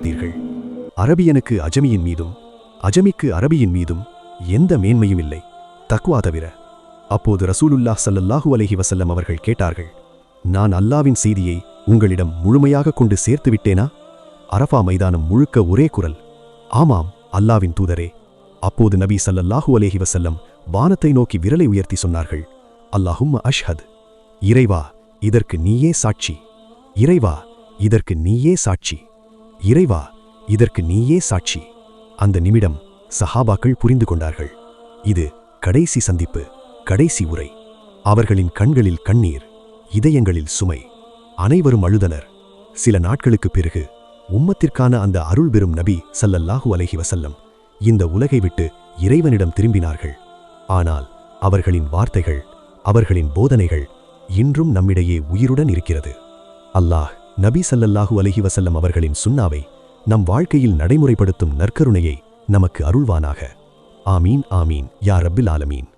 பார்த்தீர்கள் அரபியனுக்கு அஜமியின் மீதும் அஜமிக்கு அரபியின் மீதும் எந்த மேன்மையும் இல்லை. தக்குவா தவிர அப்போது ரசூலுல்லாஹ் சல்லல்லாஹு அலஹி வசல்லம் அவர்கள் கேட்டார்கள் நான் அல்லாவின் செய்தியை உங்களிடம் முழுமையாக கொண்டு சேர்த்து விட்டேனா? அரஃபா மைதானம் முழுக்க ஒரே குரல் ஆமாம் அல்லாவின் தூதரே. அப்போது நபி ஸல்லல்லாஹு அலேஹி வசல்லம் வானத்தை நோக்கி விரலை உயர்த்தி சொன்னார்கள் அல்லாஹும் அஷ்ஹத் இறைவா இதற்கு நீயே சாட்சி. இறைவா இதற்கு நீயே சாட்சி. இறைவா இதற்கு நீயே சாட்சி. அந்த நிமிடம் சஹாபாக்கள் புரிந்து கொண்டார்கள். இது கடைசி சந்திப்பு கடைசி உரை. அவர்களின் கண்களில் கண்ணீர் இதயங்களில் சுமை. அனைவரும் அழுதனர். சில நாட்களுக்குப் பிறகு உம்மத்திற்கான அந்த அருள் பெறும் நபி சல்லல்லாஹு அலஹி வசல்லம் இந்த உலகை விட்டு இறைவனிடம் திரும்பினார்கள். ஆனால் அவர்களின் வார்த்தைகள் அவர்களின் போதனைகள் இன்றும் நம்மிடையே உயிருடன் இருக்கிறது. அல்லாஹ் நபி சல்லல்லாஹு அலஹி வசல்லம் அவர்களின் சுன்னாவை நம் வாழ்க்கையில் நடைமுறைப்படுத்தும் நற்கருணையை நமக்கு அருள்வானாக. ஆமீன் ஆமீன். யா ரப்பில் ஆலமீன்.